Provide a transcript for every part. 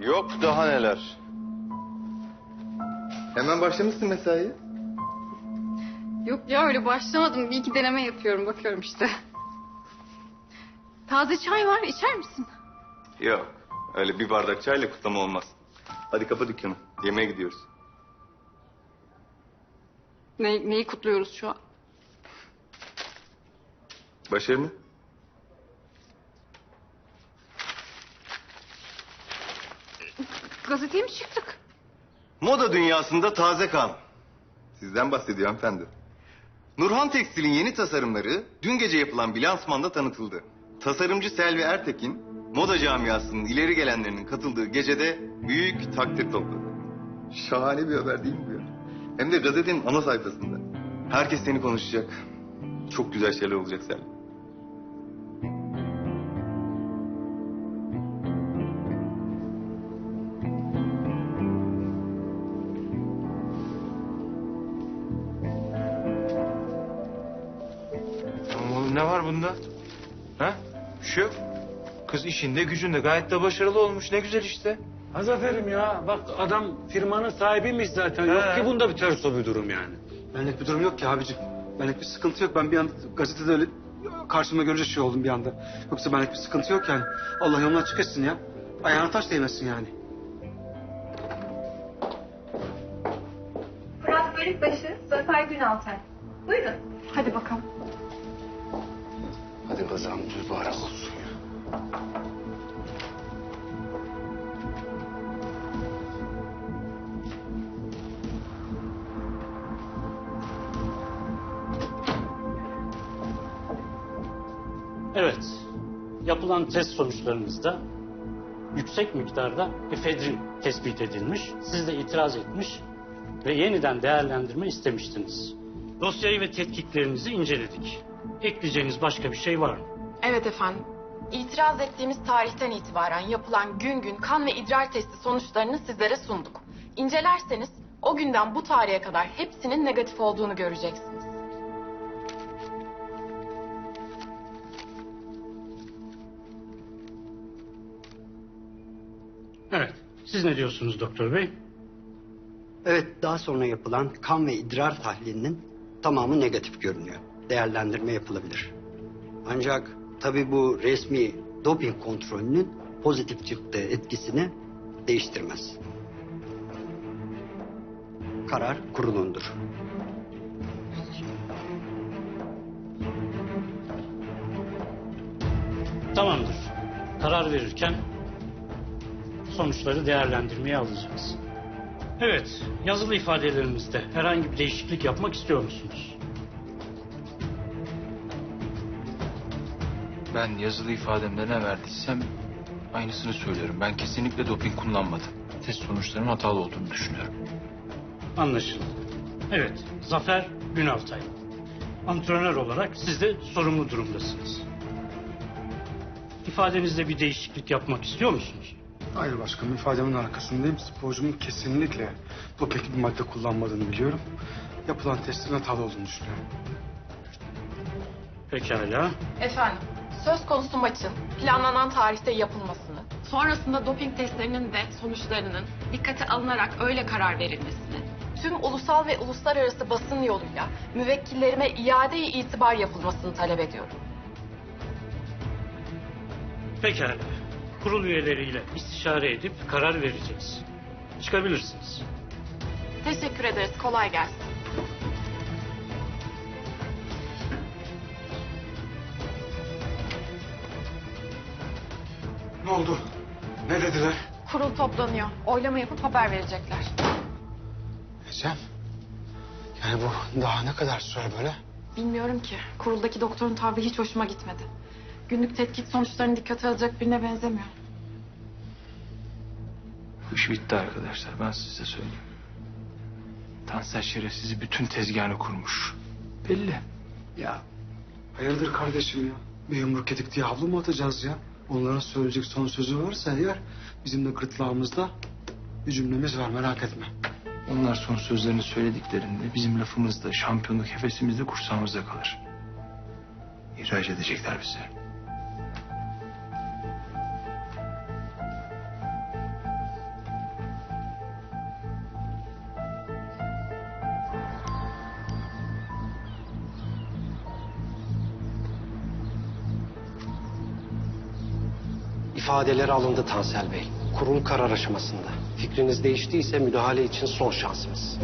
Yok daha neler. Hemen başlamışsın mesaiye. Yok ya öyle başlamadım. Bir iki deneme yapıyorum. Bakıyorum işte. Taze çay var. içer misin? Yok. Öyle bir bardak çayla kutlama olmaz. Hadi kapa dükkanı. Yemeğe gidiyoruz. Ne, neyi kutluyoruz şu an? Başarını. Gazeteye mi çıktık? Moda dünyasında taze kan. Sizden bahsediyor hanımefendi. Nurhan Tekstil'in yeni tasarımları dün gece yapılan bir lansmanda tanıtıldı. Tasarımcı Selvi Ertekin, moda camiasının ileri gelenlerinin katıldığı gecede büyük takdir topladı. Şahane bir haber değil mi bu ya? Hem de gazetenin ana sayfasında. Herkes seni konuşacak. Çok güzel şeyler olacak Selvi. İşinde gücünde gayet de başarılı olmuş. Ne güzel işte. Azafer'im ya. Bak adam firmanın sahibiymiş zaten. Yok He. ki bunda bir ters bir durum yani. Benlik bir durum yok ki abicim. Benlik bir sıkıntı yok. Ben bir an gazetede öyle karşıma görünce şey oldum bir anda. Yoksa benlik bir sıkıntı yok yani. Allah yolunu açık etsin ya. Ayağına taş değmesin yani. Fırat Bölükbaşı, Zafer Günaltay. Buyurun. Hadi bakalım. Hadi kazamız mübarek olsun ya. Evet, yapılan test sonuçlarımızda yüksek miktarda efedrin tespit edilmiş. Siz de itiraz etmiş ve yeniden değerlendirme istemiştiniz. Dosyayı ve tetkiklerinizi inceledik. Ekleyeceğiniz başka bir şey var mı? Evet efendim. İtiraz ettiğimiz tarihten itibaren yapılan gün gün kan ve idrar testi sonuçlarını sizlere sunduk. İncelerseniz o günden bu tarihe kadar hepsinin negatif olduğunu göreceksiniz. Siz ne diyorsunuz doktor bey? Evet, daha sonra yapılan kan ve idrar tahlilinin tamamı negatif görünüyor. Değerlendirme yapılabilir. Ancak tabii bu resmi doping kontrolünün pozitif çıktığı etkisini değiştirmez. Karar kurulundur. Tamamdır. Karar verirken sonuçları değerlendirmeye alacağız. Evet, yazılı ifadelerimizde herhangi bir değişiklik yapmak istiyor musunuz? Ben yazılı ifademde ne verdiysem aynısını söylüyorum. Ben kesinlikle doping kullanmadım. Test sonuçlarının hatalı olduğunu düşünüyorum. Anlaşıldı. Evet, Zafer Günaltay. Antrenör olarak siz de sorumlu durumdasınız. İfadenizde bir değişiklik yapmak istiyor musunuz? Hayır başkanım ifademin arkasındayım. Sporcumun kesinlikle doping bir madde kullanmadığını biliyorum. Yapılan testin hatalı olduğunu düşünüyorum. Pekala. Efendim, söz konusu maçın planlanan tarihte yapılmasını, sonrasında doping testlerinin ve sonuçlarının dikkate alınarak öyle karar verilmesini, tüm ulusal ve uluslararası basın yoluyla müvekkillerime iade-i itibar yapılmasını talep ediyorum. Pekala. Kurul üyeleriyle istişare edip karar vereceğiz. Çıkabilirsiniz. Teşekkür ederiz, kolay gelsin. Ne oldu? Ne dediler? Kurul toplanıyor. Oylama yapıp haber verecekler. Ecem. Yani bu daha ne kadar sürer böyle? Bilmiyorum ki. Kuruldaki doktorun tavrı hiç hoşuma gitmedi. Günlük tetkik sonuçlarını dikkate alacak birine benzemiyor. İş bitti arkadaşlar. Ben size söyleyeyim. Tansel şerefsizi bütün tezgahını kurmuş. Belli. Ya hayırdır kardeşim ya? Bir yumruk yedik diye havlu mu atacağız ya? Onların söyleyecek son sözü varsa eğer bizim de gırtlağımızda bir cümlemiz var merak etme. Onlar son sözlerini söylediklerinde bizim lafımızda, şampiyonluk hefesimizde kursağımızda kalır. İhraç edecekler bizi. İfadeleri alındı Tansel Bey. Kurul karar aşamasında. Fikriniz değiştiyse müdahale için son şansımız.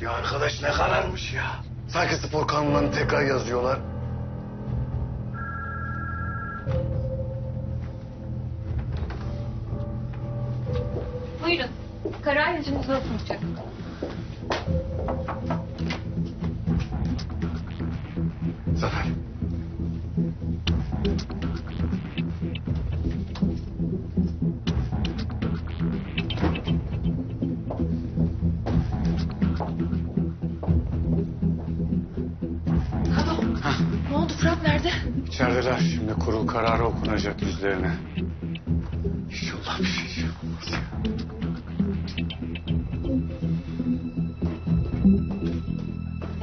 Ya arkadaş ne kararmış ya. Sanki spor kanunlarını tekrar yazıyorlar. Buyurun. Karar okunacak. Zafer. İçerideler. Şimdi kurul kararı okunacak yüzlerine. İnşallah bir şey olmaz ya.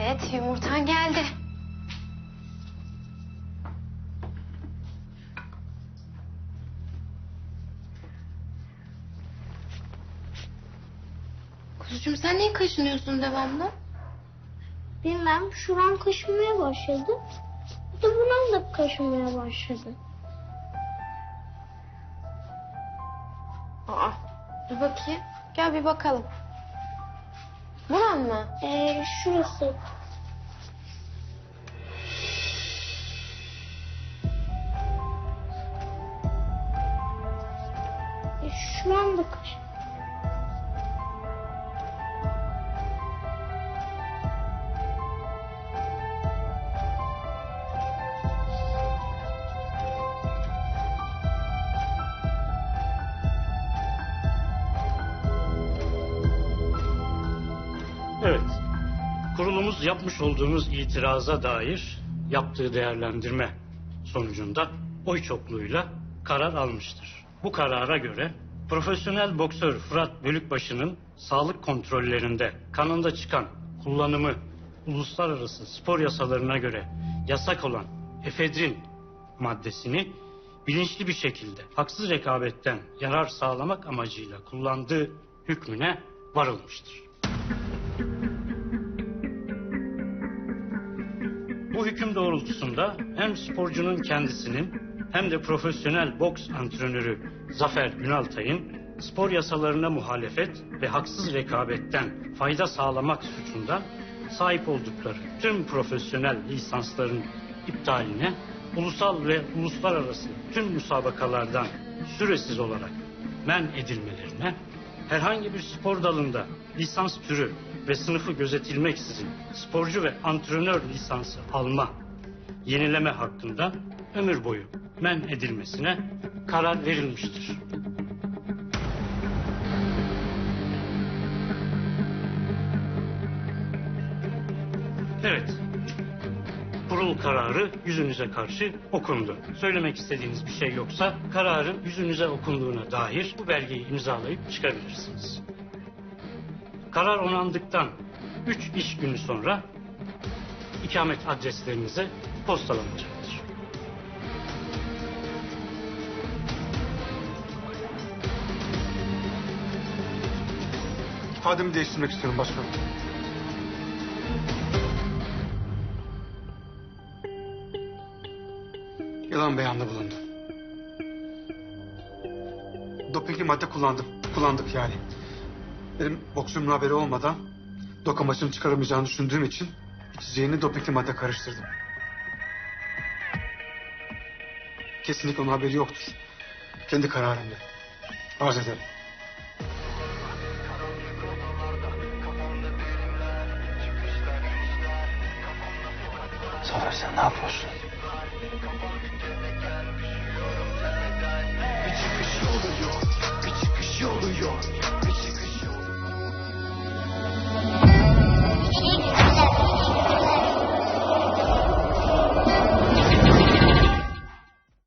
Evet yumurtan geldi. Kuzucuğum sen niye kaşınıyorsun devamlı? Bilmem şuram kaşınmaya başladı. De buram da kaşınmaya başladı. Aa, dur bakayım. Gel bir bakalım. Buran mı? Ee, şurası. E, şuram da kaşın. Kurulumuz yapmış olduğumuz itiraza dair yaptığı değerlendirme sonucunda oy çokluğuyla karar almıştır. Bu karara göre profesyonel boksör Fırat Bölükbaşı'nın sağlık kontrollerinde kanında çıkan kullanımı uluslararası spor yasalarına göre yasak olan efedrin maddesini bilinçli bir şekilde haksız rekabetten yarar sağlamak amacıyla kullandığı hükmüne varılmıştır. Bu hüküm doğrultusunda hem sporcunun kendisinin hem de profesyonel boks antrenörü Zafer Günaltay'ın spor yasalarına muhalefet ve haksız rekabetten fayda sağlamak suçundan sahip oldukları tüm profesyonel lisansların iptaline, ulusal ve uluslararası tüm müsabakalardan süresiz olarak men edilmelerine, herhangi bir spor dalında lisans türü ve sınıfı gözetilmeksizin sporcu ve antrenör lisansı alma, yenileme hakkında ömür boyu men edilmesine karar verilmiştir. Evet, kurul kararı yüzünüze karşı okundu. Söylemek istediğiniz bir şey yoksa kararın yüzünüze okunduğuna dair bu belgeyi imzalayıp çıkabilirsiniz. Karar onandıktan 3 iş günü sonra ikamet adreslerinize postalanacaktır. İfademi değiştirmek istiyorum başkanım. Yalan beyanda bulundum. Dopingli madde kullandım. Kullandık yani. Benim boksörümün haberi olmadan doka maçını çıkaramayacağını düşündüğüm için içeceğini dopingli madde karıştırdım. Kesinlikle onun haberi yoktur. Kendi kararımda. Arz ederim. Zafer sen ne yapıyorsun?